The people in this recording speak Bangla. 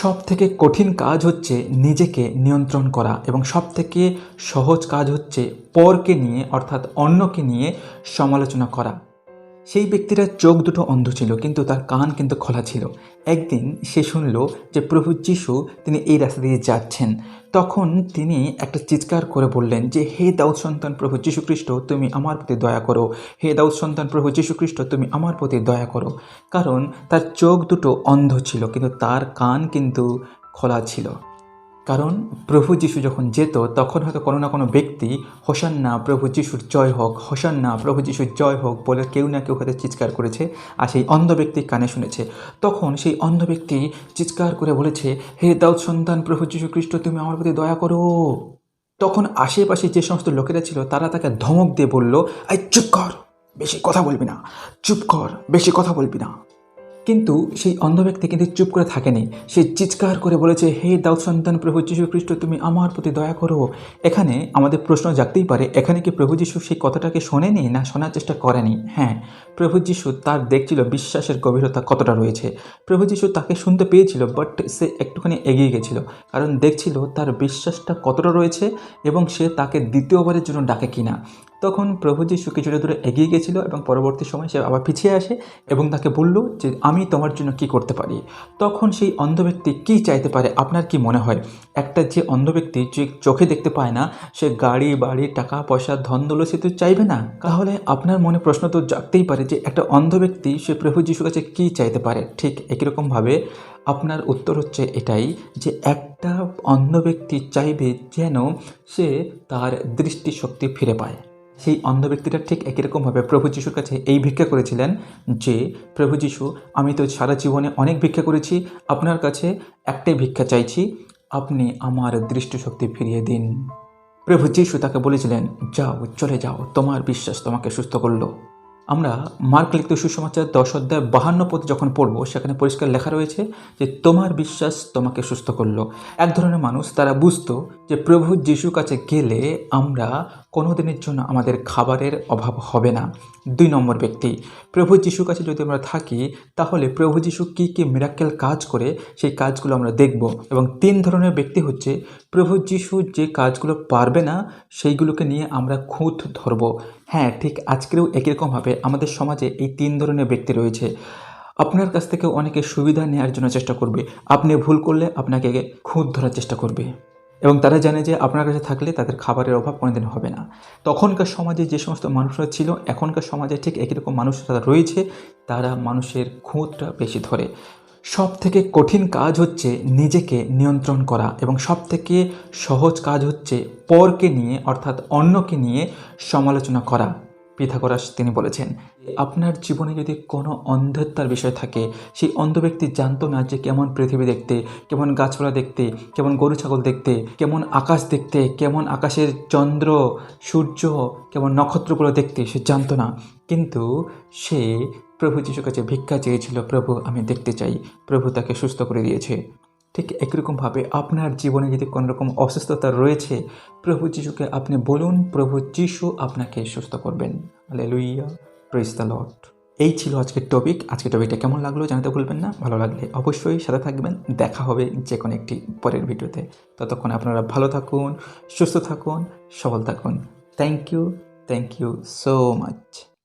সব থেকে কঠিন কাজ হচ্ছে নিজেকে নিয়ন্ত্রণ করা এবং সব থেকে সহজ কাজ হচ্ছে পরকে নিয়ে অর্থাৎ অন্যকে নিয়ে সমালোচনা করা। সেই ব্যক্তিরা চোখ দুটো অন্ধ ছিল, কিন্তু তার কান কিন্তু খোলা ছিল। একদিন সে শুনল যে প্রভু যিশু তিনি এই রাস্তা দিয়ে যাচ্ছেন। তখন তিনি একটা চিৎকার করে বললেন যে, হে দাউদ সন্তান প্রভু, যীশুখ্রিস্ট, তুমি আমার প্রতি দয়া করো। হে দাউদ সন্তান প্রভু, যীশুখ্রিস্ট, তুমি আমার প্রতি দয়া করো। কারণ তার চোখ দুটো অন্ধ ছিল, কিন্তু তার কান কিন্তু খোলা ছিল। কারণ প্রভু যিশু যখন যেত, তখন হয়তো কোনো না কোনো ব্যক্তি, হোসান্না, প্রভু যিশুর জয় হোক, হোসান্না, প্রভু যিশুর জয় হোক বলে কেউ না কেউ হয়তো চিৎকার করেছে আর সেই অন্ধ ব্যক্তি কানে শুনেছে। তখন সেই অন্ধ ব্যক্তি চিৎকার করে বলেছে, হে দাউদ সন্তান, প্রভু যিশু খ্রিস্ট, তুমি আমার প্রতি দয়া করো। তখন আশেপাশে যে সমস্ত লোকেরা ছিল, তারা তাকে ধমক দিয়ে বলল আই চুপ কর, বেশি কথা বলবি না, চুপ কর, বেশি কথা বলবি না। কিন্তু সেই অন্ধ ব্যক্তি কিন্তু চুপ করে থাকেনি। সে চিৎকার করে বলেছে, হে দাউদ সন্তান, প্রভু যীশু খ্রিস্ট, তুমি আমার প্রতি দয়া করো। এখানে আমাদের প্রশ্ন জাগতেই পারে, এখানে কি প্রভু যীশু সেই কথাটাকে শোনেনি না শোনার চেষ্টা করেনি? হ্যাঁ প্রভু যীশু তার দেখছিল বিশ্বাসের গভীরতা কতটা রয়েছে। প্রভু যীশু তাকে শুনতে পেয়েছিল বাট সে একটুখানি এগিয়ে গেছিল, কারণ দেখছিল তার বিশ্বাসটা কতটা রয়েছে এবং সে তাকে দ্বিতীয়বারের জন্য ডাকে কিনা। তখন প্রভু যীশু কিছুটা দূরে এগিয়ে গেছিল এবং পরবর্তী সময় সে আবার পিছিয়ে আসে এবং তাকে বলল যে, আমি তোমার জন্য কি করতে পারি? তখন সেই অন্ধ ব্যক্তি কী চাইতে পারে? আপনার কি মনে হয়? একটা যে অন্ধ ব্যক্তি যে চোখে দেখতে পায় না, সে গাড়ি, বাড়ি, টাকা, পয়সা, ধন দৌলত সে তো চাইবে না। তাহলে আপনার মনে প্রশ্ন তো জাগতেই পারে যে, একটা অন্ধ ব্যক্তি সে প্রভু যিশুর কাছে কী চাইতে পারে? ঠিক একই রকমভাবে আপনার উত্তর হচ্ছে এটাই যে, একটা অন্ধ ব্যক্তি চাইবে যেন সে তার দৃষ্টিশক্তি ফিরে পায়। সেই অন্ধ ব্যক্তিটা ঠিক একই রকমভাবে প্রভু যিশুর কাছে এই ভিক্ষা করেছিলেন যে, প্রভু যিশু, আমি তো সারা জীবনে অনেক ভিক্ষা করেছি, আপনার কাছে একটাই ভিক্ষা চাইছি, আপনি আমার দৃষ্টিশক্তি ফিরিয়ে দিন। প্রভু যিশু তাকে বলেছিলেন, যাও, চলে যাও, তোমার বিশ্বাস তোমাকে সুস্থ করল। আমরা মার্ক লিখিত সুসমাচার দশ অধ্যায় বাহান্ন পথ যখন পড়ব, সেখানে পরিষ্কার লেখা রয়েছে যে, তোমার বিশ্বাস তোমাকে সুস্থ করল। এক ধরনের মানুষ, তারা বুঝতো যে, প্রভু যিশুর কাছে গেলে আমরা কোনো দিনের জন্য আমাদের খাবারের অভাব হবে না। দুই নম্বর ব্যক্তি, প্রভু যিশুর কাছে যদি আমরা থাকি, তাহলে প্রভু যিশু কী কী মিরাক্কেল কাজ করে, সেই কাজগুলো আমরা দেখব। এবং তিন ধরনের ব্যক্তি হচ্ছে, প্রভু যিশু যে কাজগুলো পারবে না, সেইগুলোকে নিয়ে আমরা খুঁত ধরব। হ্যাঁ ঠিক আজকেও একই রকমভাবে আমাদের সমাজে এই তিন ধরনের ব্যক্তি রয়েছে। আপনার কাছ থেকে অনেকে সুবিধা নেওয়ার জন্য চেষ্টা করবে। আপনি ভুল করলে আপনাকে খুঁত ধরার চেষ্টা করবে। এবং তারা জানে যে আপনার কাছে থাকলে তাদের খাবারের অভাব কোনোদিন হবে না। তখনকার সমাজে যে সমস্ত মানুষরা ছিল, এখনকার সমাজে ঠিক একই রকম মানুষরা রয়েছে, তারা মানুষের খুঁতটা বেশি ধরে। সব থেকে কঠিন কাজ হচ্ছে নিজেকে নিয়ন্ত্রণ করা এবং সব থেকে সহজ কাজ হচ্ছে পরকে নিয়ে অর্থাৎ অন্যকে নিয়ে সমালোচনা করা। পিথাগোরাস তিনি বলেছেন, আপনার জীবনে যদি কোনো অন্ধত্বার বিষয় থাকে, সেই অন্ধ ব্যক্তি জানতো না যে কেমন পৃথিবী দেখতে, কেমন গাছপালা দেখতে, কেমন গরু, ছাগল দেখতে, কেমন আকাশ দেখতে, কেমন আকাশের চন্দ্র, সূর্য, কেমন নক্ষত্রগুলো দেখতে, সে জানতো না। কিন্তু সে প্রভু যিশুর কাছে ভিক্ষা চেয়েছিল, প্রভু, আমি দেখতে চাই। প্রভু তাকে সুস্থ করে দিয়েছে। ঠিক একরকমভাবে আপনার জীবনে যদি কোনো রকম অসুস্থতা রয়েছে, প্রভু যিশুকে আপনি বলুন, প্রভু যিশু আপনাকে সুস্থ করবেন। লুইয়া প্রেস দ্য লট এই ছিল আজকের টপিক আজকের টপিকটা কেমন লাগল জানাতে ভুলবেন না। ভালো লাগলে অবশ্যই সাথে থাকবেন। দেখা হবে যে কোনো একটি পরের ভিডিওতে। ততক্ষণ আপনারা ভালো থাকুন, সুস্থ থাকুন, সবল থাকুন। Thank you thank you so much